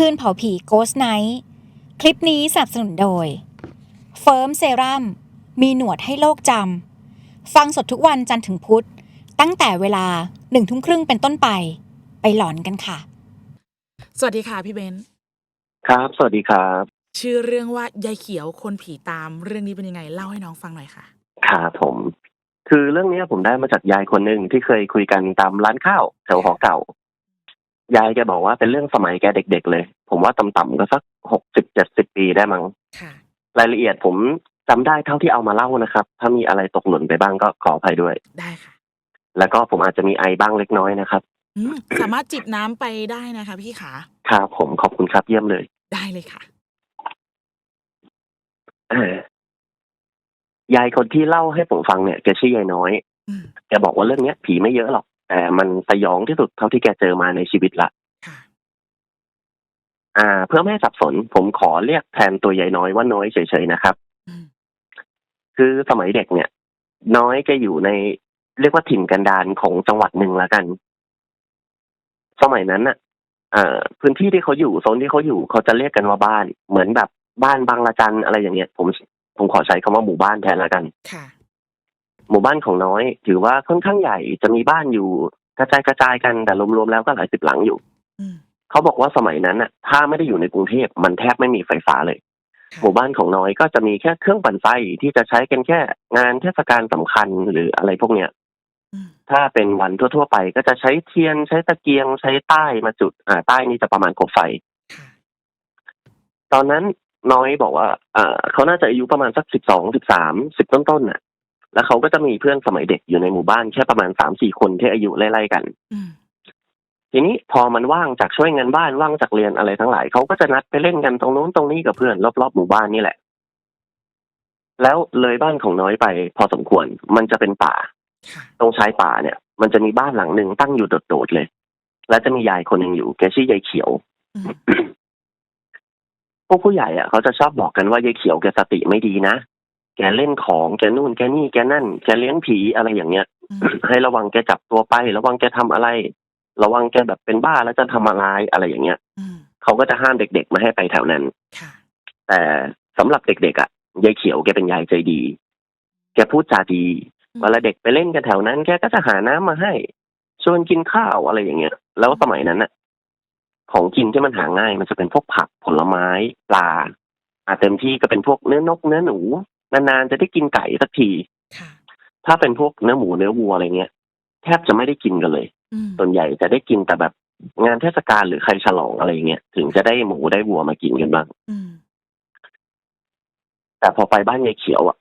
คืนเผาผี Ghost Night คลิปนี้สนับสนุนโดย เฟิร์มเซรั่มมีหนวดให้โลกจำ ฟังสดทุกวันจันทร์ถึงพุธ ตั้งแต่เวลาหนึ่งทุ่มครึ่งเป็นต้นไป ไปหลอนกันค่ะ สวัสดีค่ะพี่เบนซ์ครับ สวัสดีครับ ชื่อเรื่องว่ายายเขียวคนผีตามเรื่องนี้เป็นยังไงเล่าให้น้องฟังหน่อยค่ะครับผม คือเรื่องเนี้ยผมได้มาจากยายคนหนึ่งที่เคยคุยกันตามร้านข้าวแถวหอเก่า ยายแกบอกว่าเป็นเรื่องสมัยแกเด็กๆเลย ผมว่าต่ำๆก็สักหกสิบเจ็ดสิบปีได้มั้งค่ะ รายละเอียดผมจำได้เท่าที่เอามาเล่านะครับ ถ้ามีอะไรตกหล่นไปบ้างก็ขออภัยด้วย ได้ค่ะ แล้วก็ผมอาจจะมีไอบ้างเล็กน้อยนะครับอืมสามารถจิบน้ำไปได้นะคะ พี่ขาครับผมขอบคุณครับเยี่ยมเลย ได้เลยค่ะ เอ่อยายคนที่เล่าให้ผมฟังเนี่ยแกชื่อยายน้อยอืมแกบอกว่าเรื่องเนี้ยผีไม่เยอะหรอก แต่มันสยองที่สุดเท่าที่แกเจอมาในชีวิตละค่ะอ่า เพื่อไม่ให้สับสน ผมขอเรียกแทนตัวยายน้อยว่าน้อยเฉยๆนะครับอืมคือสมัยเด็กเนี่ย น้อยแกอยู่ในเรียกว่าถิ่นกันดารของจังหวัดหนึ่งละกัน สมัยนั้นน่ะอ่าพื้นที่ที่เขาอยู่โซนที่เขาอยู่เขาจะเรียกกันว่าบ้าน เหมือนแบบบ้านบางละจันอะไรอย่างเงี้ย ผมผมขอใช้คำว่าหมู่บ้านแทนละกัน ค่ะ หมู่บ้านของน้อย ถือว่าค่อนข้างใหญ่จะมีบ้านอยู่ กระจายกระจายกันแต่รวมๆแล้วก็หลายสิบหลังอยู่อืมเขาบอกว่าสมัยนั้นน่ะ ถ้าไม่ได้อยู่ในกรุงเทพมันแทบไม่มีไฟฟ้าเลยค่ะหมู่บ้านของน้อยก็จะมีแค่เครื่องปั่นไฟที่จะใช้กันแค่งานเทศกาลสำคัญหรืออะไรพวกเนี้ยอืมถ้าเป็นวันทั่ว ๆ ไปก็จะใช้เทียนใช้ตะเกียงใช้ใต้มาจุด อ่าใต้นี่จะประมาณกบไฟค่ะตอนนั้นน้อยบอกว่าอ่าเขาน่าจะอายุประมาณสักสิบสองสิบสามสิบต้นๆน่ะ แล้วเขาก็จะมีเพื่อนสมัยเด็กอยู่ในหมู่บ้านแค่ประมาณสามสี่คนที่อายุไล่ๆกันอืมทีนี้พอมันว่างจากช่วยงานบ้านว่างจากเรียนอะไรทั้งหลายเขาก็จะนัดไปเล่นกันตรงนู้นตรงนี้กับเพื่อนรอบๆหมู่บ้านนี่แหละ แล้วเลยบ้านของน้อยไปพอสมควรมันจะเป็นป่าค่ะตรงชายป่าเนี่ย มันจะมีบ้านหลังหนึ่งตั้งอยู่โดดๆเลย แล้วจะมียายคนหนึ่งอยู่แกชื่อยายเขียวอืมพวกผู้ใหญ่อะเขาจะชอบบอกกันว่ายายเขียวแกสติไม่ดีนะ แกเล่นของแกนู่นแกนี่แกนั่นแกเลี้ยงผีอะไรอย่างเงี้ยอืมให้ระวังแกจับตัวไป ระวังแกทำอะไร ระวังแกแบบเป็นบ้าแล้วจะทำอะไรอะไรอย่างเงี้ยอืมเขาก็จะห้ามเด็กๆไมาให้ไปแถวนั้นค่ะแต่สำหรับเด็กๆอะยายเขียวแกเป็นยายใจดี แกพูดจาดีอืมเวลาเด็กไปเล่นกันแถวนั้น แกก็จะหาน้ำมาให้ ชวนกินข้าวอะไรอย่างเงี้ย แล้วสมัยนั้นอะ ของกินที่มันหาง่าย มันจะเป็นพวกผักผลไม้ปลาอาจเต็มที่ก็เป็นพวกเนื้อนกเนื้อหนู นานๆจะได้กินไก่สักทีค่ะถ้าเป็นพวกเนื้อหมูเนื้อวัวอะไรเงี้ยแทบจะไม่ได้กินกันเลยอืมส่วนใหญ่จะได้กินแต่แบบงานเทศกาลหรือใครฉลองอะไรเงี้ยถึงจะได้หมูได้วัวมากินกันบ้างอืมแต่พอไปบ้านยายเขียวอะ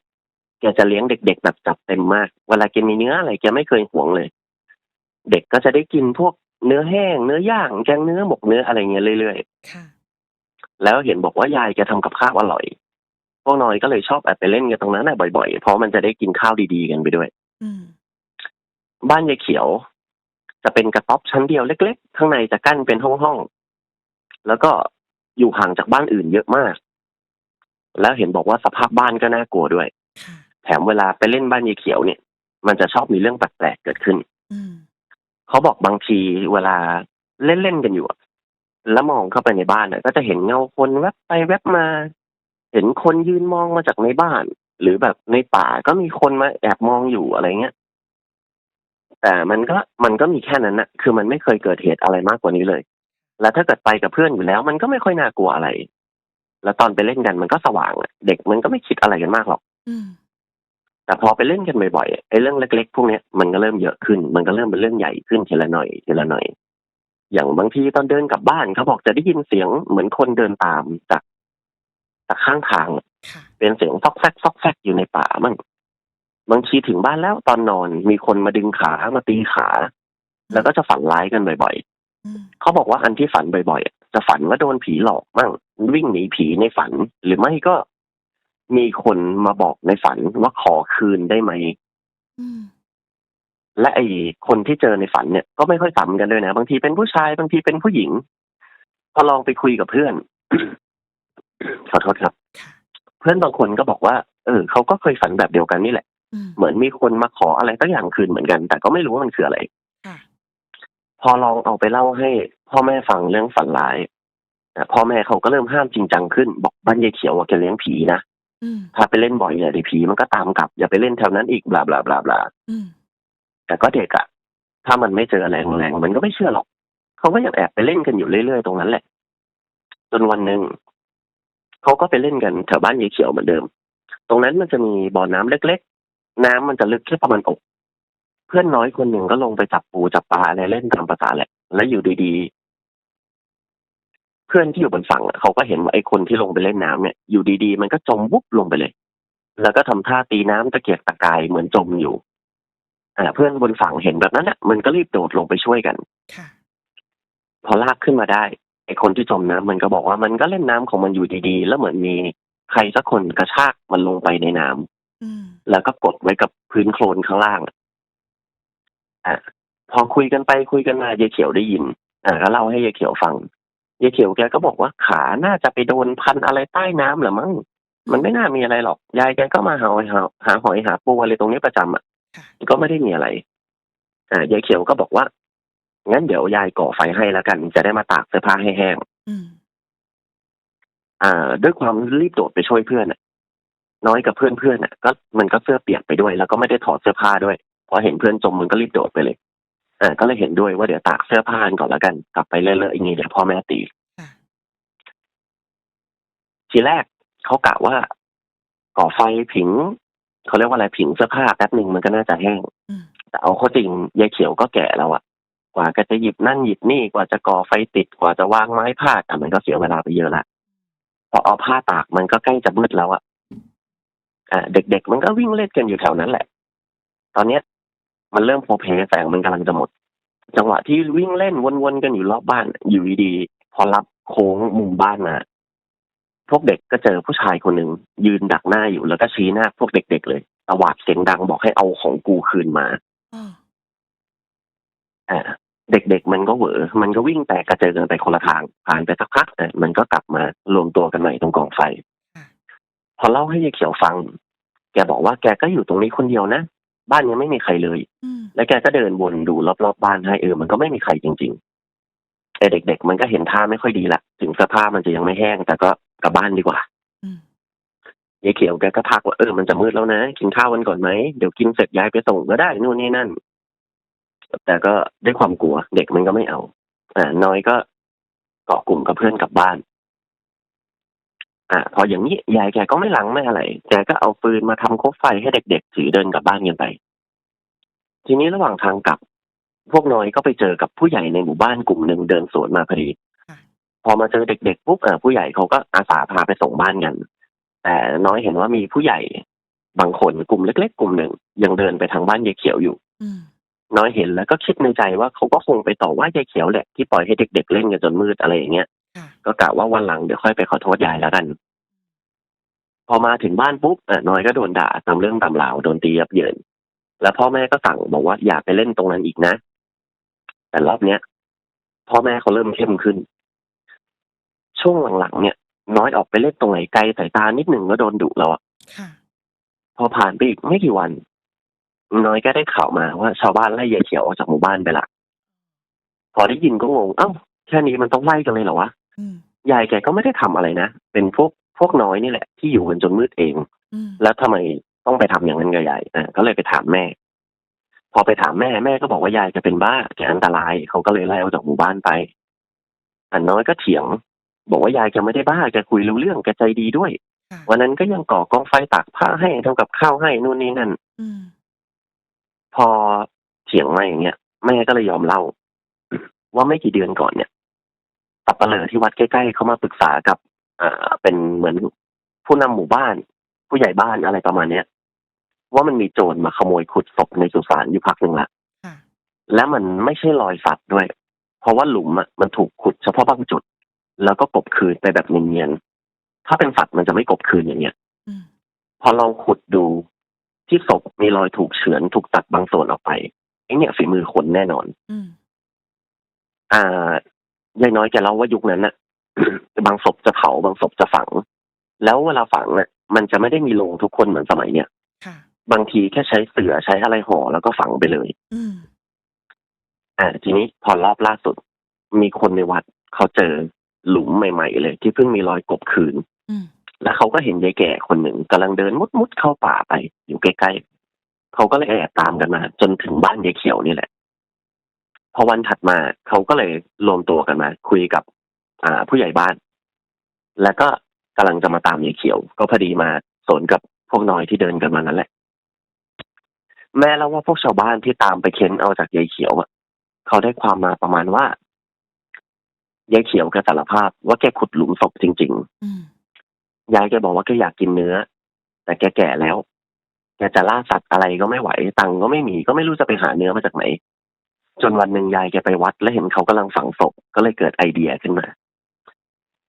แกจะเลี้ยงเด็ก ๆ แบบจัดเต็มมาก เวลาแกมีเนื้ออะไรแกไม่เคยหวงเลย เด็กก็จะได้กินพวกเนื้อแห้ง เนื้อย่างแกงเนื้อหมกเนื้ออะไรเงี้ยเรื่อยค่ะๆแล้วเห็นบอกว่ายายแกทำกับข้าวอร่อย พวกน้อยก็เลยชอบแอบไปเล่นกันตรงนั้นน่ะบ่อยๆ เพราะมันจะได้กินข้าวดีๆกันไปด้วย อืมบ้านยายเขียว จะเป็นกระต๊อบชั้นเดียวเล็กๆ ข้างในจะกั้นเป็นห้องๆ แล้วก็อยู่ห่างจากบ้านอื่นเยอะมาก แล้วเห็นบอกว่าสภาพบ้านก็น่ากลัวด้วย ค่ะแถมเวลาไปเล่นบ้านยายเขียวเนี่ย มันจะชอบมีเรื่องแปลกๆเกิดขึ้น อืมเขาบอกบางทีเวลาเล่นๆกันอยู่อะแล้วมองเข้าไปในบ้านน่ะก็จะเห็นเงาคนแวบไปแวบมา เห็นคนยืนมองมาจากในบ้าน หรือแบบในป่าก็มีคนมาแอบมองอยู่อะไรเงี้ยแต่มันก็มันก็มีแค่นั้นนะคือมันไม่เคยเกิดเหตุอะไรมากกว่านี้เลย แล้วถ้าเกิดไปกับเพื่อนอยู่แล้ว มันก็ไม่ค่อยน่ากลัวอะไร แล้วตอนไปเล่นกันมันก็สว่างอะเด็กมันก็ไม่คิดอะไรกันมากหรอกอืมแต่พอไปเล่นกันบ่อยๆไอ้เรื่องเล็ก ๆ พวกเนี้ยมันก็เริ่มเยอะขึ้น มันก็เริ่มเป็นเรื่องใหญ่ขึ้นทีละหน่อยทีละหน่อย อย่างบางทีตอนเดินกลับบ้านเขาบอกจะได้ยินเสียงเหมือนคนเดินตามจาก จากข้างทางอะค่ะเป็นเสียงซอกแซกซอกแซกอยู่ในป่ามั่งบางทีถึงบ้านแล้วตอนนอนมีคนมาดึงขามาตีขา แล้วก็จะฝันร้ายกันบ่อยอืมๆเขาบอกว่าอันที่ฝันบ่อยๆอะจะฝันว่าโดนผีหลอกมั่งวิ่งหนีผีในฝัน หรือไม่ก็มีคนมาบอกในฝันว่าขอคืนได้ไหมอืมและไอ้คนที่เจอในฝันเนี่ยก็ไม่ค่อยซ้ำกันด้วยนะ บางทีเป็นผู้ชายบางทีเป็นผู้หญิง พอลองไปคุยกับเพื่อน ขอโทษครับค่ะเพื่อนบางคนก็บอกว่า เออเขาก็เคยฝันแบบเดียวกันนี่แหละอืมเหมือนมีคนมาขออะไรสักอย่างคืนเหมือนกัน แต่ก็ไม่รู้ว่ามันคืออะไรค่ะพอลองเอาไปเล่าให้ พ่อแม่ฟังเรื่องฝันร้ายอะพ่อแม่เขาก็เริ่มห้ามจริงจังขึ้น บอกบ้านยายเขียวอะแกเลี้ยงผีนะอืมถ้าไปเล่นบ่อยเนี่ยเดี๋ยวผีมันก็ตามกลับ อย่าไปเล่นแถวนั้นอีกบลาบลาบลาบลาอืมแต่ก็เด็กอะถ้ามันไม่เจออะไรแรงๆมันก็ไม่เชื่อหรอก เขาก็ยังแอบไปเล่นกันอยู่เรื่อยๆตรงนั้นแหละ จนวันหนึ่ง เขาก็ไปเล่นกันแถวบ้านยายเขียวเหมือนเดิม ตรงนั้นมันจะมีบ่อน้ำเล็กๆ น้ำมันจะลึกแค่ประมาณอกเพื่อนน้อยคนหนึ่งก็ลงไปจับปูจับปลาอะไรเล่นตามภาษาแหละ แล้วอยู่ดีๆ เพื่อนที่อยู่บนฝั่งอะเขาก็เห็นว่าไอ้คนที่ลงไปเล่นน้ำเนี่ย อยู่ดีๆ มันก็จมวุบลงไปเลย แล้วก็ทำท่าตีน้ำตะเกียกตะกายเหมือนจมอยู่อ่าเพื่อนบนฝั่งเห็นแบบนั้นอะ มันก็รีบโดดลงไปช่วยกันค่ะพอลากขึ้นมาได้ ไอ้คนที่จมน้ำมันก็บอกว่ามันก็เล่นน้ำของมันอยู่ดีๆ แล้วเหมือนมีใครสักคนกระชากมันลงไปในน้ำอืมแล้วก็กดไว้กับพื้นโคลนข้างล่างอะอะพอคุยกันไปคุยกันมายายเขียวได้ยิน อ่าก็เล่าให้ยายเขียวฟังยายเขียวแกก็บอกว่าขาน่าจะไปโดนพันอะไรใต้น้ำเหรือมั้งมันไม่น่ามีอะไรหรอก ยายแกก็มาหาหอยหาหาหอยหาปูอะไรตรงนี้ประจำอะค่ะก็ไม่ได้มีอะไร อ่ายายเขียวก็บอกว่า งั้นเดี๋ยวยายก่อไฟให้แล้วกันจะได้มาตากเสื้อผ้าให้แห้งอืมอ่า ด้วยความรีบโดดไปช่วยเพื่อนน่ะ น้อยกับเพื่อนเพื่อนน่ะ ก็มันก็เสื้อเปียกไปด้วย แล้วก็ไม่ได้ถอดเสื้อผ้าด้วยพอเห็นเพื่อนจมมันก็รีบโดดไปเลยอ่าก็เลยเห็นด้วยว่าเดี๋ยวตากเสื้อผ้ากันก่อนแล้วกันกลับไปเรื่อยๆอย่างนี้เดี๋ยวพ่อแม่ตีค่ะทีแรกเขากะว่า ก่อไฟผิงเขาเรียกว่าอะไรผิงเสื้อผ้าแป๊บหนึ่งมันก็น่าจะแห้งอืมแต่เอาเข้าจริงยายเขียวก็แก่แล้วอะ กว่าก็จะหยิบนั่นหยิบนี่กว่าจะก่อไฟติดกว่าจะวางไม้พาดอะมันก็เสียเวลาไปเยอะละพอเอาผ้าตากมันก็ใกล้จะมืดแล้วอะอ่าเด็กๆมันก็วิ่งเล่นกันอยู่แถวนั้นแหละ ตอนเนี้ย มันเริ่มโพเพแสงมันกำลังจะหมด จังหวะที่วิ่งเล่นวนๆกันอยู่รอบบ้าน อยู่ดีๆพอรับโค้งมุมบ้านมาพวกเด็กก็เจอผู้ชายคนหนึ่งยืนดักหน้าอยู่แล้วก็ชี้หน้าพวกเด็ก ๆ เลยตวาดเสียงดังบอกให้เอาของกูคืนมาอ๋ออ่า เด็กๆ มันก็เหวอมันก็วิ่งแตกกระเจิงกันไปคนละทาง ผ่านไปสักพักอะมันก็กลับมารวมตัวกันใหม่ตรงกองไฟ พอเล่าให้ยายเขียวฟัง แกบอกว่าแกก็อยู่ตรงนี้คนเดียวนะ บ้านยังไม่มีใครเลยอืมแล้วแกก็เดินวนดูรอบๆบ้านให้เออ มันก็ไม่มีใครจริง ๆ แต่เด็ก ๆ มันก็เห็นท่าไม่ค่อยดีละ ถึงเสื้อผ้ามันจะยังไม่แห้ง แต่ก็กลับบ้านดีกว่าอืมยายเขียวแกก็ทักว่าเออมันจะมืดแล้วนะ กินข้าวกันก่อนไหมเดี๋ยวกินเสร็จยายไปส่งก็ได้นู่นนี่นั่น แต่ก็ด้วยความกลัวเด็กมันก็ไม่เอาอ่าน้อยก็เกาะกลุ่มกับเพื่อนกลับบ้าน อ่า พออย่างนี้ยายแกก็ไม่หลังไม่อะไรแกก็เอาปืนมาทำคบไฟให้เด็กๆถือเดินกลับบ้านกันไป ทีนี้ระหว่างทางกลับ พวกน้อยก็ไปเจอกับผู้ใหญ่ในหมู่บ้านกลุ่มหนึ่งเดินสวนมาพอดีพอมาเจอเด็กๆปุ๊บเออผู้ใหญ่เขาก็อาสาพาไปส่งบ้านกัน แต่น้อยเห็นว่ามีผู้ใหญ่บางคนกลุ่มเล็ก ๆ กลุ่มหนึ่งยังเดินไปทางบ้านยายเขียวอยู่อืม น้อยเห็นแล้วก็คิดในใจว่าเขาก็คงไปต่อว่ายายเขียวแหละที่ปล่อยให้เด็ก ๆ เล่นกันจนมืดอะไรอย่างเงี้ยค่ะก็กะว่าวันหลังเดี๋ยวค่อยไปขอโทษยายแล้วกัน พอมาถึงบ้านปุ๊บเออน้อยก็โดนด่าตามเรื่องตามราวโดนตียับเยิน แล้วพ่อแม่ก็สั่งบอกว่าอย่าไปเล่นตรงนั้นอีกนะ แต่รอบเนี้ยพ่อแม่เขาเริ่มเข้มขึ้น ช่วงหลังๆเนี่ย น้อยออกไปเล่นตรงไหนไกลสายตานิดหนึ่งก็โดนดุแล้วอะค่ะ พอผ่านไปอีกไม่กี่วัน น้อยก็ได้ข่าวมาว่าชาวบ้านไล่ยายเขียวออกจากหมู่บ้านไปละ พอได้ยินก็งง เอ้า แค่นี้มันต้องไล่กันเลยเหรอวะอืมยายแกก็ไม่ได้ทำอะไรนะ เป็นพวกพวกน้อยนี่แหละ ที่อยู่กันจนมืดเองอืมแล้วทำไมต้องไปทำอย่างนั้นกับยายอ่าก็เลยไปถามแม่ พอไปถามแม่แม่ก็บอกว่ายายจะเป็นบ้าแกอันตราย เขาก็เลยไล่ออกจากหมู่บ้านไป อันน้อยก็เถียง บอกว่ายายแกไม่ได้บ้าแกคุยรู้เรื่องแกใจดีด้วยค่ะวันนั้นก็ยังก่อกองไฟตากผ้าให้ทำกับข้าวให้นู่นนี่นั่นอืม พอเถียงมาอย่างเงี้ยแม่ก็เลยยอมเล่า ว่าไม่กี่เดือนก่อนเนี่ยสับปะเลอที่วัดใกล้ๆเขามาปรึกษากับอ่าเป็นเหมือนผู้นำหมู่บ้าน ผู้ใหญ่บ้านอะไรประมาณเนี้ยว่ามันมีโจรมาขโมยขุดศพในสุสานอยู่พักหนึ่งละค่ะและมันไม่ใช่รอยสัตว์ด้วย เพราะว่าหลุมอะมันถูกขุดเฉพาะบางจุด แล้วก็กบคืนไปแบบเนียนๆถ้าเป็นสัตว์มันจะไม่กบคืนอย่างเงี้ยอืมพอลองขุดดู ที่ศพมีรอยถูกเฉือนถูกตัดบางส่วนออกไปไอ้เนี่ยฝีมือคนแน่นอนอืมอ่ายายน้อยแกเล่าว่ายุคนั้นน่ะ บางศพจะเผาบางศพจะฝัง แล้วเวลาฝังน่ะ มันจะไม่ได้มีโลงทุกคนเหมือนสมัยเนี้ยค่ะบางทีแค่ใช้เสือใช้อะไรห่อแล้วก็ฝังไปเลยอืมอ่า ทีนี้พอรอบล่าสุด มีคนในวัดเขาเจอหลุมใหม่ ๆ เลย ที่เพิ่งมีรอยกบคืนอืม แล้วเขาก็เห็นยายแก่คนหนึ่งกำลังเดินมุดๆเข้าป่าไป อยู่ใกล้ๆเขาก็เลยแอบตามกันมา จนถึงบ้านยายเขียวนี่แหละ พอวันถัดมาเขาก็เลยรวมตัวกันมา คุยกับ อ่า ผู้ใหญ่บ้าน แล้วก็กำลังจะมาตามยายเขียว ก็พอดีมาสนกับพวกน้อยที่เดินกันมานั่นแหละ แม่เล่าว่าพวกชาวบ้านที่ตามไปเค้นเอาจากยายเขียวอะเขาได้ความมาประมาณว่ายายเขียวแกสารภาพว่าแกขุดหลุมศพจริงๆอื ยายแกบอกว่าแกอยากกินเนื้อ แต่แกแก่แล้วแกจะล่าสัตว์อะไรก็ไม่ไหวตังค์ก็ไม่มีก็ไม่รู้จะไปหาเนื้อมาจากไหน จนวันหนึ่งยายแกไปวัดแล้วเห็นเขากำลังฝังศพก็เลยเกิดไอเดียขึ้นมา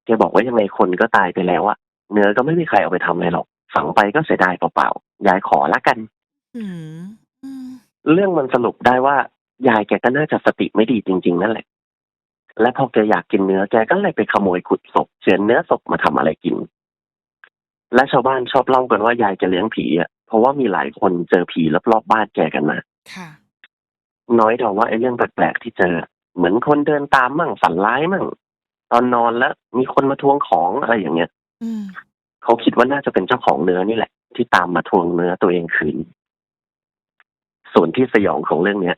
แกบอกว่ายังไงคนก็ตายไปแล้วอะเนื้อก็ไม่มีใครเอาไปทำอะไรหรอกฝังไปก็เสียดายเปล่าๆยายขอละกันอืมอืมเรื่องมันสรุปได้ว่ายายแกก็น่าจะสติไม่ดีจริง ๆ นั่นแหละ และพอแกอยากกินเนื้อแกก็เลยไปขโมยขุดศพเฉือนเนื้อศพมาทำอะไรกิน และชาวบ้านชอบเล่ากันว่ายายจะเลี้ยงผีอะเพราะว่ามีหลายคนเจอผีรอบๆบ้านแกกันมาค่ะ น้อยเดาว่าไอ้เรื่องแปลกๆที่เจอ เหมือนคนเดินตามมั่งฝันร้ายมั่ง ตอนนอนแล้วมีคนมาทวงของอะไรอย่างเงี้ยอืมเขาคิดว่าน่าจะเป็นเจ้าของเนื้อนี่แหละ ที่ตามมาทวงเนื้อตัวเองคืนส่วนที่สยองของเรื่องเนี้ย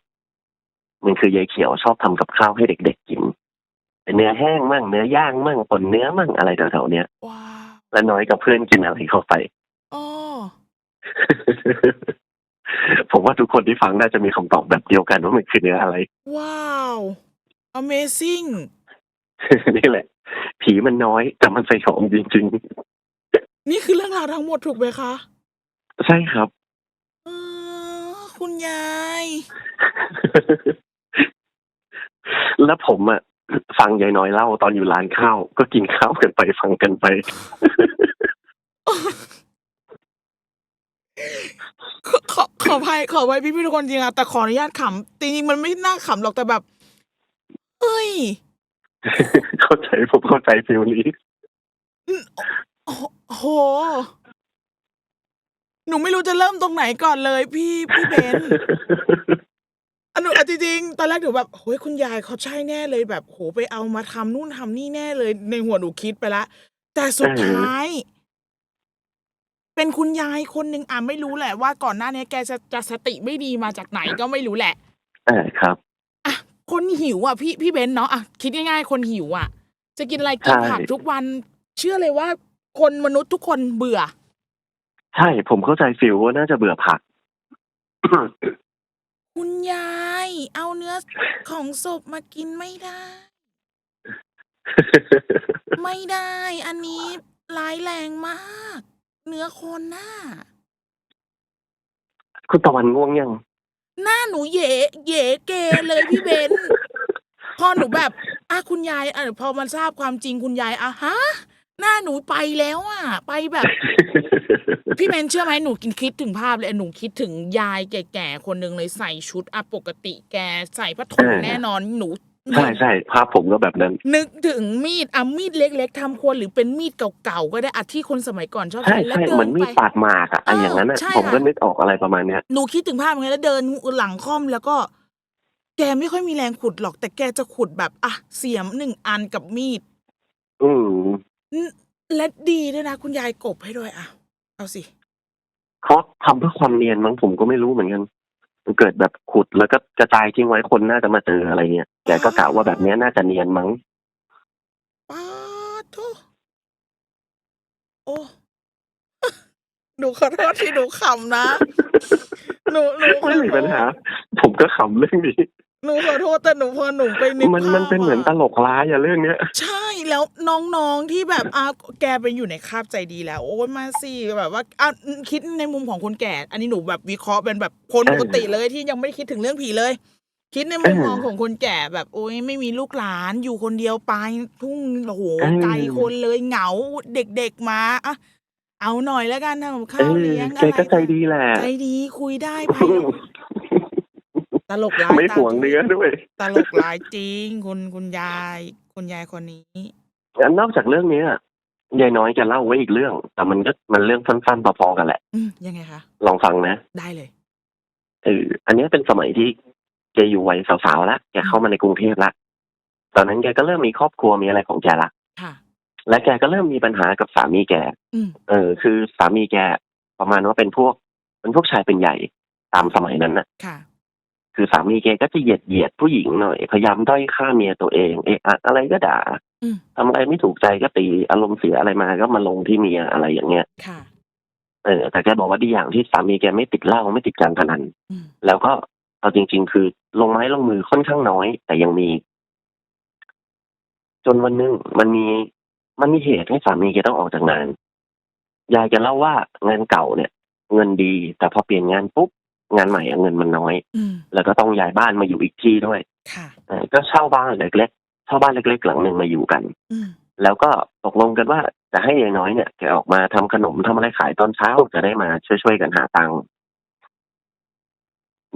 มันคือยายเขียวชอบทำกับข้าวให้เด็กๆกินเป็นเนื้อแห้งมั่งเนื้อย่างมั่งปนเนื้อมั่งอะไรแถวๆเนี้ยว้าว แล้วน้อยกับเพื่อนกินอะไรเข้าไปอ๋อผมว่าทุกคนที่ฟังน่าจะมีคำตอบแบบเดียวกันว่ามันคือเนื้ออะไร ว้าว Amazing นี่แหละ ผีมันน้อยแต่มันสยองจริงนี่คือเรื่องราวทั้งหมดถูกไหมคะๆใช่ครับเออคุณยาย แล้วผมอะ ฟังยายน้อยเล่าตอนอยู่ร้านข้าว ก็กินข้าวกันไปฟังกันไป ขอขอขออภัยขออภัยพี่พี่ๆทุกคนจริงอะแต่ขออนุญาตขำจริงๆมันไม่น่าขำหรอกแต่แบบเอ้ยเข้าใจผมเข้าใจฟิลนี้โอ้โห หนูไม่รู้จะเริ่มตรงไหนก่อนเลย พี่พี่เบน อันหนูเอาจริงๆตอนแรกหนูแบบโอ้ยคุณยายเขาใช่แน่เลยแบบโหไปเอามาทำนู่นทำนี่แน่เลย ในหัวหนูคิดไปละ แต่สุดเออท้าย เป็นคุณยายคนหนึ่งอะไม่รู้แหละว่าก่อนหน้านี้แกจะจะสติไม่ดีมาจากไหนก็ไม่รู้แหละ อ่าครับ อะคนหิวอะพี่พี่เบนซ์เนาะอะคิดง่ายๆ คนหิวอะ จะกินอะไรกินใช่ผักทุกวัน เชื่อเลยว่า คนมนุษย์ทุกคนเบื่อ ใช่ผมเข้าใจฟิลว่าน่าจะเบื่อผัก คุณยาย เอาเนื้อของศพมากินไม่ได้ ไม่ได้ อันนี้ร้ายแรงมาก เนื้อคนน่ะคุณตะวันง่วงยัง หน้าหนูเหย่เหย่เกเลยพี่เบนซ์พอหนูแบบอะคุณยายอะพอมันทราบความจริงคุณยายอะฮะ หน้าหนูไปแล้วอะ ไปแบบ พี่เบนเชื่อไหมหนูกินคิดถึงภาพเลยหนูคิดถึงยายแก่ๆคนหนึ่งเลยใส่ชุดอะปกติแกใส่ผ้าถุงเออแน่นอนหนู ใช่ใช่ภาพผมก็แบบนั้น นึกถึงมีดอะมีดเล็ก ๆทำครัวหรือเป็นมีดเก่าๆก็ได้อะที่คนสมัยก่อนชอบใช่ใช้แล้วใช่เดิเหมือนนมีไปดปาดหมากอะไอะอย่างนั้นอะใช่ผมก็ค่ะนึกออกอะไรประมาณเนี้ย หนูคิดถึงภาพอย่างนั้นแล้วเดินหลังค่อมแล้วก็ แกไม่ค่อยมีแรงขุดหรอก แต่แกจะขุดแบบอะเสียมหนึ่งอันกับมีด อืม และดีด้วยนะ คุณยายกบให้ด้วยอะ เอาสิเขาทำเพื่อความเนียนมั้งผมก็ไม่รู้เหมือนกันมันเกิดแบบขุดแล้วก็กระจายทิ้งไว้คนน่าจะมาเจออะไรเงี้ยแกก็กะว่าแบบเนี้ยน่าจะเนียนมั้งป้าโทโอ้หนูขอโทษที่หนูขำนะหนูหนูขอไม่มีโทษปัญหา ผมก็ขำเรื่องนี้ หนูขอโทษแต่หนูพอหนูไปนึกมันภาพมันเป็นเหมือนตอะ ลกร้ายอะเรื่องเนี้ย ใช่แล้วน้องๆที่แบบอะแกไปอยู่ในคาบใจดีแล้ว โอ้ยมาสิแบบว่าอะคิดในมุมของคนแก่ อันนี้หนูแบบวิเคราะห์เป็นแบบคนเออปกติเลยที่ยังไม่ได้คิดถึงเรื่องผีเลย คิดในมุมเออมองของคนแก่แบบ โอ้ยไม่มีลูกหลานอยู่คนเดียวไปทุ่งโอ้โหเออไกลคนเลยเหงาเด็กๆมาอะเอาหน่อยแล้วกันทำกับเอข้าวอเลี้ยงแกอะไรก็ใจดีแหละ ใจดีคุยได้ไพเราะ ตลกร้ายไม่ตาห่วงเนื้อด้วย ตลกร้ายจริง คุณคุณยายคุณยายคนนี้อันนอกจากเรื่องเนี้ยยายน้อยจะเล่าไว้อีกเรื่อง แต่มันก็มันเรื่องสั้นๆพอๆกันแหละอืมยังไงคะลองฟังนะได้เลยเอออันเนี้ยเป็นสมัยที่แกอยู่วัยสาวๆแล้วแกเข้ามาในกรุงเทพแล้วตอนนั้นแกก็เริ่มมีครอบครัวมีอะไรของแกละและแกก็เริ่มมีปัญหากับสามีแกอืมเออ คือสามีแกประมาณว่าเป็นพวกเป็นพวกชายเป็นใหญ่ตามสมัยนั้นน่ะค่ะ คือสามีแกก็จะเหยียดเหยียดผู้หญิงหน่อย พยายามด้อยค่าเมียตัวเองเอะอะอะไรก็ด่าอืมทำอะไรไม่ถูกใจก็ตีอารมณ์เสียอะไรมาก็มาลงที่เมียอะไรอย่างเงี้ยค่ะเออแต่แกบอกว่าดีอย่างที่สามีแกไม่ติดเหล้าไม่ติดการพนันอืมแล้วก็เอาจริง ๆ คือลงไม้ลงมือค่อนข้างน้อย แต่ยังมี จนวันหนึ่งมันมีมันมีเหตุให้สามีแกต้องออกจากงานยายแกเล่าว่างานเก่าเนี่ย เงินดี แต่พอเปลี่ยนงานปุ๊บ งานใหม่อะเงินมันน้อยอืมแล้วก็ต้องย้ายบ้านมาอยู่อีกที่ด้วยค่ะเออก็เช่าบ้านเล็กๆเช่าบ้านเล็กๆ หลังหนึ่งมาอยู่กันอืมแล้วก็ตกลงกันว่าจะให้ยายน้อยเนี่ยแกออกมาทำขนมทำอะไรขายตอนเช้าจะได้มาช่วยๆกันหาตังค์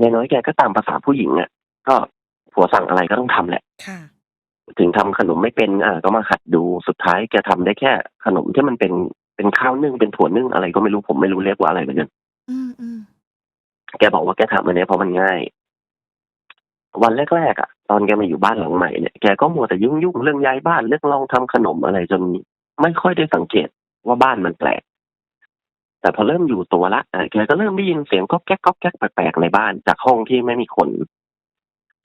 ยายน้อยแกก็ตามภาษาผู้หญิงอะก็ผัวสั่งอะไรก็ต้องทำแหละค่ะถึงทำขนมไม่เป็นอ่าก็มาหัดดูสุดท้ายแกทำได้แค่ ขนมที่มันเป็นเป็นข้าวนึ่งเป็นถั่วนึ่งอะไรก็ไม่รู้ผมไม่รู้เรียกว่าอะไรเหมือนกันอืมอืม แกบอกว่าแกทำอันเนี้ยเพราะมันง่าย วันแรกๆอะ ตอนแกมาอยู่บ้านหลังใหม่เนี่ยแกก็มัวแต่ยุ่งยุ่งๆเรื่องย้ายบ้านเรื่องลองทำขนมอะไรจนไม่ค่อยได้สังเกตว่าบ้านมันแปลก แต่พอเริ่มอยู่ตัวละอะแกก็เริ่มได้ยินเสียงก๊อกแก๊กก๊อกแก๊กแปลกๆในบ้าน จากห้องที่ไม่มีคน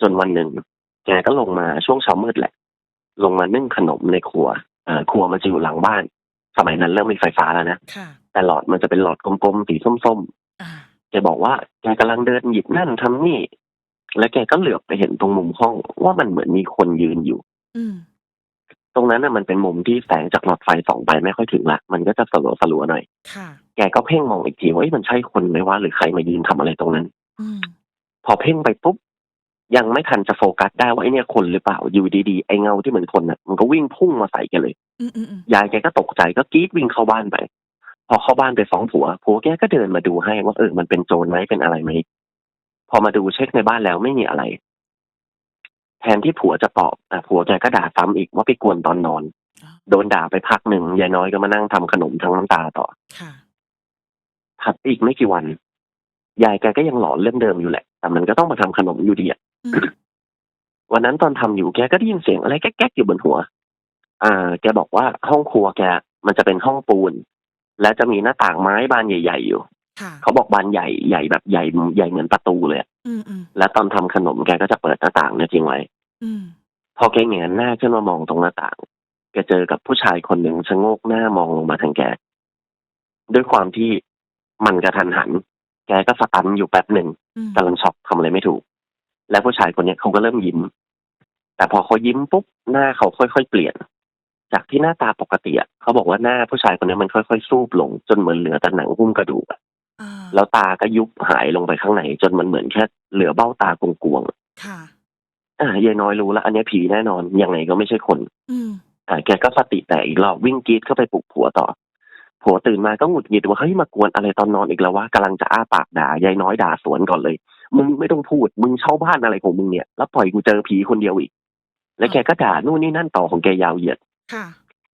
จนวันหนึ่งแกก็ลงมาช่วงเช้ามืดแหละ ลงมานึ่งขนมในครัวอ่าครัวมันจะอยู่หลังบ้าน สมัยนั้นเริ่มมีไฟฟ้าแล้วนะค่ะแต่หลอดมันจะเป็นหลอดกลมๆสีส้มๆอ่า แกบอกว่าแกกำลังเดินหยิบนั่นทำนี่ แล้วแกก็เหลือบไปเห็นตรงมุมห้องว่ามันเหมือนมีคนยืนอยู่ อืมตรงนั้นน่ะมันเป็นมุมที่แสงจากหลอดไฟส่องไปไม่ค่อยถึงละมันก็จะสลัวสลัวๆหน่อยค่ะแกก็เพ่งมองอีกทีว่าเอ้ยมันใช่คนไหมวะหรือใครมายืนทำอะไรตรงนั้นอืมพอเพ่งไปปุ๊บยังไม่ทันจะโฟกัสได้ว่าไอ้เนี่ยคนหรือเปล่าอยู่ดีๆไอ้เงาที่เหมือนคนน่ะมันก็วิ่งพุ่งมาใส่แกเลยอืมอืมอืมยายแกก็ตกใจก็กรีดวิ่งเข้าบ้านไป พอเข้าบ้านไปฟ้องผัวผัวแกก็เดินมาดูให้ว่าเออมันเป็นโจรไหมเป็นอะไรไหมพอมาดูเช็คในบ้านแล้วไม่มีอะไร แทนที่ผัวจะตอบอะผัวแกก็ด่าซ้ำอีกว่าไปกวนตอนนอน โดนด่าไปพักหนึ่งยายน้อยก็มานั่งทำขนมทั้งน้ำตาต่อค่ะถัดไปอีกไม่กี่วันยายแกก็ยังหลอนเรื่องเดิมอยู่แหละ แต่มันก็ต้องมาทำขนมอยู่ดีอะอืมวันนั้นตอนทำอยู่แกก็ได้ยินเสียงอะไรแก๊กๆอยู่บนหัว อ่า แกบอกว่าห้องครัวแก มันจะเป็นห้องปูน และจะมีหน้าต่างไม้บานใหญ่ ๆ อยู่ ค่ะ เขาบอกบานใหญ่ใหญ่แบบใหญ่ใหญ่เหมือนประตูเลยอะอืมอืมและตอนทำขนมแกก็จะเปิดหน้าต่างเนี่ยจริงไว้ อืมพอแกเหงนหน้าขึ้นมามองตรงหน้าต่าง แกเจอกับผู้ชายคนหนึ่งชะโงกหน้ามองลงมาทางแก ด้วยความที่มันกระทันหัน แกก็สตันอยู่แป๊บหนึ่งอืมกำลังช็อกทำอะไรไม่ถูก แล้วผู้ชายคนเนี้ยเขาก็เริ่มยิ้ม แต่พอเขายิ้มปุ๊บหน้าเขาค่อยๆเปลี่ยน จากที่หน้าตาปกติอะเขาบอกว่าหน้าผู้ชายคนเนี้ยมันค่อยๆซูบลง จนเหมือนเหลือแต่หนังหุ้มกระดูกอะอ่าแล้วตาก็ยุบหายลงไปข้างในจนมันเหมือนแค่เหลือเบ้าตากวงๆค่ะ อ่ายายน้อยรู้แล้วอันเนี้ยผีแน่นอนยังไงก็ไม่ใช่คน อืม อ่าแกก็สติแตกอีกรอบวิ่งกรีดเข้าไปปลุกผัวต่อ ผัวตื่นมาก็หงุดหงิดว่าเฮ้ยมากวนอะไรตอนนอนอีกแล้ววะกำลังจะอ้าปากด่ายายน้อยด่าสวนก่อนเลย มึงไม่ต้องพูดมึงเช่าบ้านอะไรของมึงเนี่ย แล้วปล่อยกูเจอผีคนเดียวอีก แล้วแกก็ด่านู่นนี่นั่นต่อของแกยาวเหยียด ค่ะ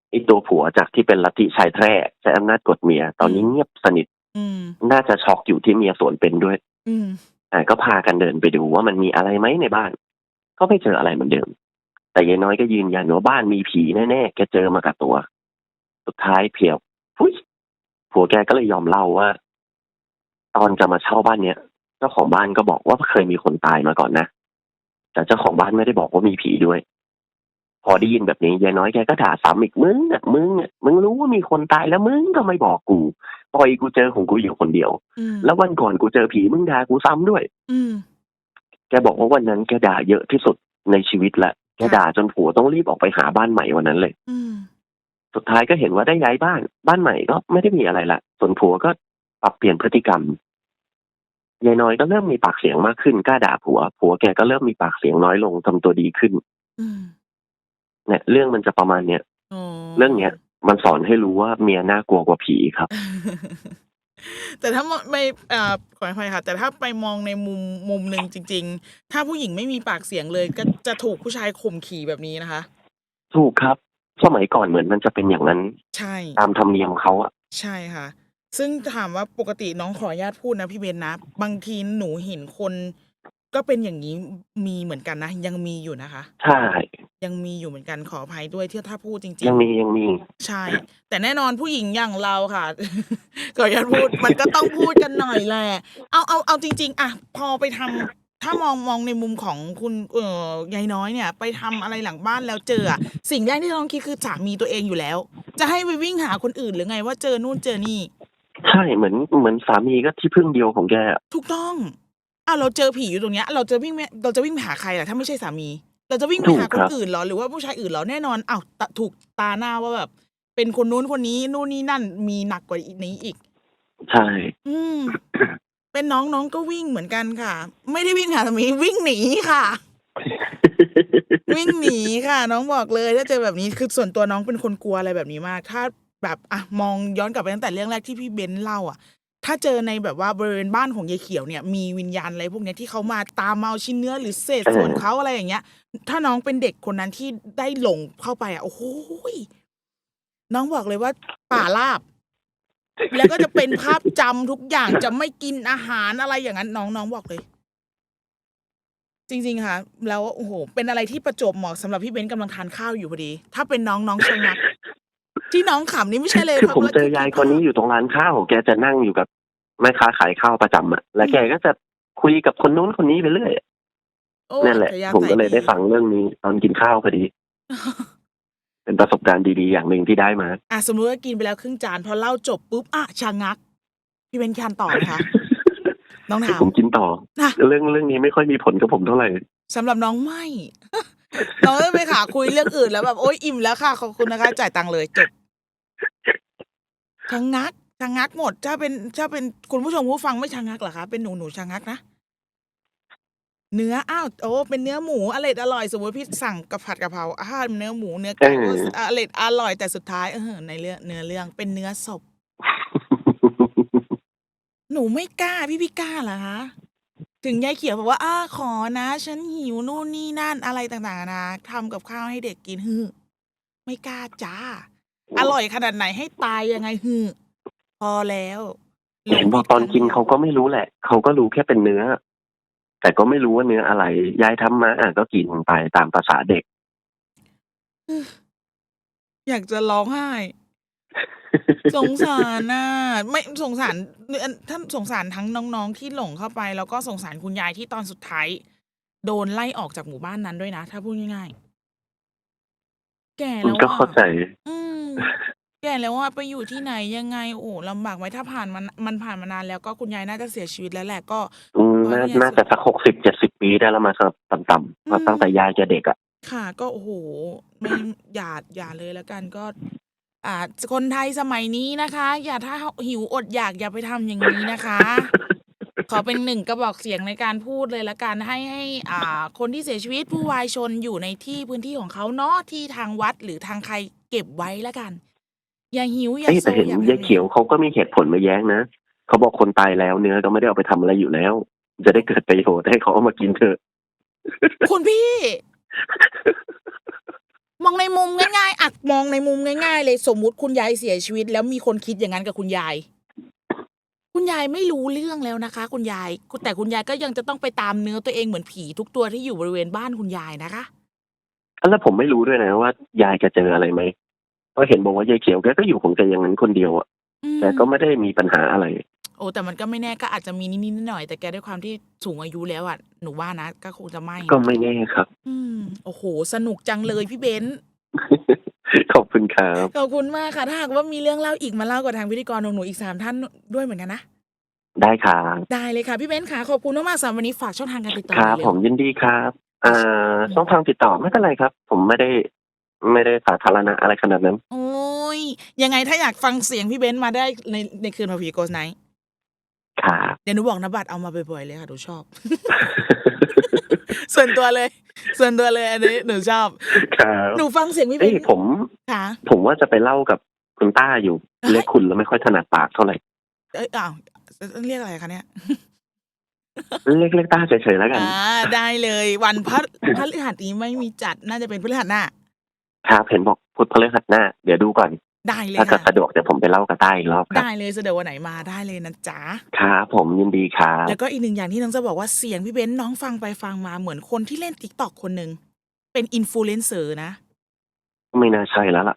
ไอตัวผัวจากที่เป็นลัทธิชายแท้ใช้อำนาจกดเมีย ตอนนี้เงียบสนิท อืม น่าจะช็อกอยู่ที่เมียสวนเป็นด้วยอืม อ่าก็พากันเดินไปดูว่ามันมีอะไรไหมในบ้าน ก็ไม่เจออะไรเหมือนเดิม แต่ยายน้อยก็ยืนยันว่าบ้านมีผีแน่ๆแกเจอมากับตัว สุดท้ายเพียวพุ้ยผัวแกก็เลยยอมเล่าว่า ตอนจะมาเช่าบ้านเนี้ยเจ้าของบ้านก็บอกว่าเคยมีคนตายมาก่อนนะ แต่เจ้าของบ้านไม่ได้บอกว่ามีผีด้วย พอได้ยินแบบนี้ยายน้อยแกก็ด่าซ้ำอีกมึงอะมึงอะมึงรู้ว่ามีคนตายแล้วมึงก็ไม่บอกกูปล่อยกูเจอของกูอยู่คนเดียวอืมแล้ววันก่อนกูเจอผีมึงด่ากูซ้ำด้วย อืมแกบอกว่าวันนั้นแกด่าเยอะที่สุดในชีวิตแหละแกด่าจนผัวต้องรีบออกไปหาบ้านใหม่วันนั้นเลยอืมสุดท้ายก็เห็นว่าได้ย้ายบ้าน บ้านใหม่ก็ไม่ได้มีอะไรละส่วนผัวก็ปรับเปลี่ยนพฤติกรรมยายน้อยก็เริ่มมีปากเสียงมากขึ้นกล้าด่าผัว ผัวแกก็เริ่มมีปากเสียงน้อยลงทำตัวดีขึ้นอืม เนี่ยเรื่องมันจะประมาณเนี้ยอ๋อเรื่องเนี้ย มันสอนให้รู้ว่าเมียน่ากลัวกว่าผีครับ แต่ถ้ามองไม่อ่าขออภัยค่ะ แต่ถ้าไปมองในมุมมุมหนึ่งจริง ๆ ถ้าผู้หญิงไม่มีปากเสียงเลย ก็จะถูกผู้ชายข่มขี่แบบนี้นะคะ ถูกครับ สมัยก่อนเหมือนมันจะเป็นอย่างนั้น ใช่ ตามธรรมเนียมเขาอะใช่ค่ะ ซึ่งถามว่าปกติน้องขออนุญาตพูดนะพี่เบนนะ บางทีหนูเห็นคน ก็เป็นอย่างนี้มีเหมือนกันนะ ยังมีอยู่นะคะ ใช่ ยังมีอยู่เหมือนกันขออภัยด้วยที่ถ้าพูดจริงยังมียังมี ๆ ใช่ แต่แน่นอนผู้หญิงอย่างเราค่ะ ขออนุญาตพูดมันก็ต้องพูดกันหน่อยแหละ เอาเอาเอาจริง ๆอะพอไปทำถ้ามองมองในมุมของคุณเอ่อยายน้อยเนี่ย ไปทำอะไรหลังบ้านแล้วเจออะสิ่งแรกที่ต้องคิดคือสามีตัวเองอยู่แล้ว จะให้ไปวิ่งหาคนอื่นหรือไงว่าเจอนู่นเจอนี่ ใช่เหมือนเหมือนสามีก็ที่พึ่งเดียวของแกอะถูกต้องอ้าวเราเจอผีอยู่ตรงเนี้ย เราจะวิ่งไม่เราจะวิ่งไปหาใครล่ะถ้าไม่ใช่สามี เราจะวิ่งไปหาคนอื่นเหรอหรือว่าผู้ชายอื่นเหรอแน่นอนอ้าวตะถูกตาหน้าว่าแบบ เป็นคนนู้นคนนี้นู่นนี่นั่นมีหนักกว่านี้อีก ใช่ อืมเป็นน้องน้องก็วิ่งเหมือนกันค่ะ ไม่ได้วิ่งหาสามีวิ่งหนีค่ะ วิ่งหนีค่ะ น้องบอกเลยถ้าเจอแบบนี้คือส่วนตัวน้องเป็นคนกลัวอะไรแบบนี้มาก ถ้าแบบอะมองย้อนกลับไปตั้งแต่เรื่องแรกที่พี่เบนซ์เล่าอะ ถ้าเจอในแบบว่าบริเวณบ้านของยายเขียวเนี่ยมีวิญญาณอะไรพวกเนี้ยที่เขามาตามเอาชิ้นเนื้อหรือเศษส่วนเขาอะไรอย่างเงี้ย ถ้าน้องเป็นเด็กคนนั้นที่ได้หลงเข้าไปอะโอ้โหยน้องบอกเลยว่าป่าลาบ แล้วก็จะเป็นภาพจำทุกอย่างจะไม่กินอาหารอะไรอย่างนั้น น้องน้องบอกเลย จริง ๆ ค่ะ แล้วโอ้โห เป็นอะไรที่ประจวบเหมาะสำหรับพี่เบ้นกำลังทานข้าวอยู่พอดี ถ้าเป็นน้องน้องชะงัก ที่น้องขำนี่ไม่ใช่เลยคือผมพระเจอยายคนนี้อยู่ตรงร้านข้าวแกจะนั่งอยู่กับแม่ค้าขายข้าวประจำอะแล้วแกก็จะคุยกับคนนู้นคนนี้ไปเรื่อยโอ้นั่นแหละแต่ยาผมก็ใส่เลยได้ฟังเรื่องนี้ตอนกินข้าวพอดี เป็นประสบการณ์ดีๆอย่างหนึ่งที่ได้มา อะสมมติว่ากินไปแล้วครึ่งจานพอเล่าจบปุ๊บอะชะงัก พี่เบนซ์ทานต่อนะคะน้องถามผมกินต่อนะเรื่องเรื่องนี้ไม่ค่อยมีผลกับผมเท่าไหร่สำหรับน้องไม่ น้องจะไปขาคุยเรื่องอื่นแล้วแบบโอ๊ยอิ่มแล้วค่ะขอบคุณนะคะ จ่ายตังค์เลยจบ ชะงักชะงักหมด ถ้าเป็นถ้าเป็นคุณผู้ชมผู้ฟังไม่ชะงักเหรอคะเป็นหนูหนูชะงักนะเนื้ออ้าวโอ้เป็นเนื้อหมูอร่อยอร่อยสมมติพี่สั่งกะผัดกะเพราอ้าวเนื้อหมูเนื้อไก่เอออร่อยอร่อยแต่สุดท้ายเออในเรื่องเนื้อเรื่องเป็นเนื้อศพ หนูไม่กล้าพี่พี่กล้าเหรอคะถึงยายเขียวบอกว่าอ้าขอนะ ฉันหิวนู่นนี่นั่นอะไรต่างๆนะทำกับข้าวให้เด็กกินฮึไม่กล้าจ้า อร่อยขนาดไหนให้ตายยังไงฮึพอแล้วเห็นบอกตอนกินเขาก็ไม่รู้แหละ เขาก็รู้แค่เป็นเนื้อ แต่ก็ไม่รู้ว่าเนื้ออะไร ยายทำมาอะก็กินไปตามภาษาเด็ก อยากจะร้องไห้ สงสารน่ะไม่สงสารท่านสงสารทั้งน้องๆที่หลงเข้าไป แล้วก็สงสารคุณยายที่ตอนสุดท้าย โดนไล่ออกจากหมู่บ้านนั้นด้วยนะ ถ้าพูดง่ายๆแก่มัแล้นวก็อะเข้าใจ อืม แก่แล้วว่าไปอยู่ที่ไหนยังไงโอ้ลำบากไหมถ้าผ่านมันมันผ่านมานานแล้วก็คุณยายน่าจะเสียชีวิตแล้วแหละก็ อืมน่าก็เนี่ยน่าจะสักหกสิบเจ็ดสิบปีได้แล้วมาครับต่ำๆเพราะตั้งแต่ยายจะเด็กอะ ค่ะก็โอ้โหไม่อย่าอย่าเลยแล้วกันก็ อ่าคนไทยสมัยนี้นะคะ อย่าถ้าหิวอดอยากอย่าไปทำอย่างนี้นะคะข อเป็นหนึ่งกระบอกเสียงในการพูดเลยละกันให้ให้อ่าคนที่เสียชีวิตผู้วายชนอยู่ในที่พื้นที่ของเขาเนาะที่ทางวัดหรือทางใครเก็บไว้ละกัน อย่าหิวอย่าเอ้ยโซแต่เห็นอย่าไปยายเขียวเขาก็มีเหตุผลมาแย้งนะเขาบอกคนตายแล้วเนื้อก็ไม่ได้เอาไปทำอะไรอยู่แล้ว จะได้เกิดประโยชน์ให้เขาเอามากินเถอะ คุณพี่ มองในมุมง่ายๆอักมองในมุมง่ายๆ เลยสมมุติคุณยายเสียชีวิต แล้วมีคนคิดอย่างนั้นกับคุณยาย คุณยายไม่รู้เรื่องแล้วนะคะ คุณยาย แต่คุณยายก็ยังจะต้องไปตามเนื้อตัวเองเหมือนผีทุกตัวที่อยู่บริเวณบ้านคุณยายนะคะแล้วผมไม่รู้ด้วยนะว่ายายจะเจออะไรไหมเพราะเห็นบอกว่ายายเขียวแกก็อยู่ของแกอย่างนั้นคนเดียวอะอืม แต่ก็ไม่ได้มีปัญหาอะไร โอ้แต่มันก็ไม่แน่ก็อาจจะมีนิดๆหน่อยๆแต่แกด้วยความที่สูงอายุแล้วอะหนูว่านะก็คงจะไม่ก็ไม่แน่ครับ อืม โอ้โห สนุกจังเลยพี่เบนซ์ขอบ คุณครับ ขอบคุณมากค่ะถ้าหากว่ามีเรื่องเล่าอีกมาเล่ากับทางพิธีกรของหนูอีกสามท่านด้วยเหมือนกันนะ ได้ครับได้เลยค่ะพี่เบนซ์ค่ะขอบคุณมากๆสำหรับวันนี้ฝากช่องทางการติดต่อครับเลยผมยินดีครับ อ่าช่องทางติดต่อไม่เป็นไรครับ ผมไม่ได้ไม่ได้สาธารณะอะไรขนาดนั้น โอ้ยยังไงถ้าอยากฟังเสียงพี่เบนซ์มาได้ในในคืนพอผีโกสไนท์ ครับ เดี๋ยวหนูบอกนบัตรเอามาบ่อยๆเลยค่ะหนูชอบ ส่วนตัวเลย ส่วนตัวเลย อันนี้หนูชอบ ครับหนูฟังเสียงพี่เบเอ้ยนซ์ผมค่ะผมว่าจะไปเล่ากับคุณต้าอยู่เอ้ยเรียกคุณแล้วไม่ค่อยถนัดปากเท่าไหร่เอ้ยอ้าวเรียกอะไรคะเนี่ย เรียกเรียกต้าเฉยๆแล้วกัน อ่าได้เลยวันพระพฤหัสนี้ไม่มีจัดน่าจะเป็นพฤหัสหน้า ครับเห็นบอกพุธพฤหัสหน้า เดี๋ยวดูก่อน ได้เลยถ้าเกิดค่ะ สะดวกเดี๋ยวผมไปเล่ากับต้าอีกรอบครับได้เลยเสดอวันไหนมาได้เลยนะจ๊ะ ครับผมยินดีครับ แล้วก็อีกหนึ่งอย่างที่น้องจะบอกว่าเสียงพี่เบนซ์น้องฟังไปฟังมาเหมือนคนที่เล่นติ๊กต็อกคนหนึ่งเป็นอินฟลูเอนเซอร์นะ ไม่น่าใช่แล้วล่ะ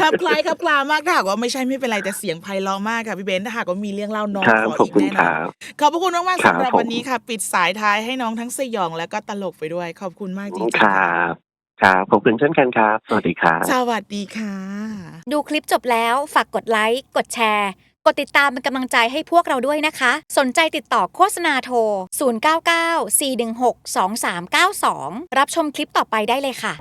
ครับคล้ายครับคลามากถ้าหากว่าไม่ใช่ไม่เป็นไรแต่เสียงไพเราะมากค่ะพี่เบนซ์ถ้าหากว่ามีเรื่องเล่าน้องครับขอขอบอีกคุณแน่นคอนรับ ขอบพระคุณมากๆครับสำหรับผมวันนี้ค่ะ ปิดสายท้ายให้น้องทั้งสยองแล้วก็ตลกไปด้วย ขอบคุณมากจริงๆครับ ครับ ขอบคุณเช่นกันครับ สวัสดีครับ สวัสดีค่ะ ดูคลิปจบแล้วฝากกดไลค์กดแชร์ กดติดตามเป็นกำลังใจให้พวกเราด้วยนะคะ สนใจติดต่อโฆษณาโทร 099 416 2392 รับชมคลิปต่อไปได้เลยค่ะ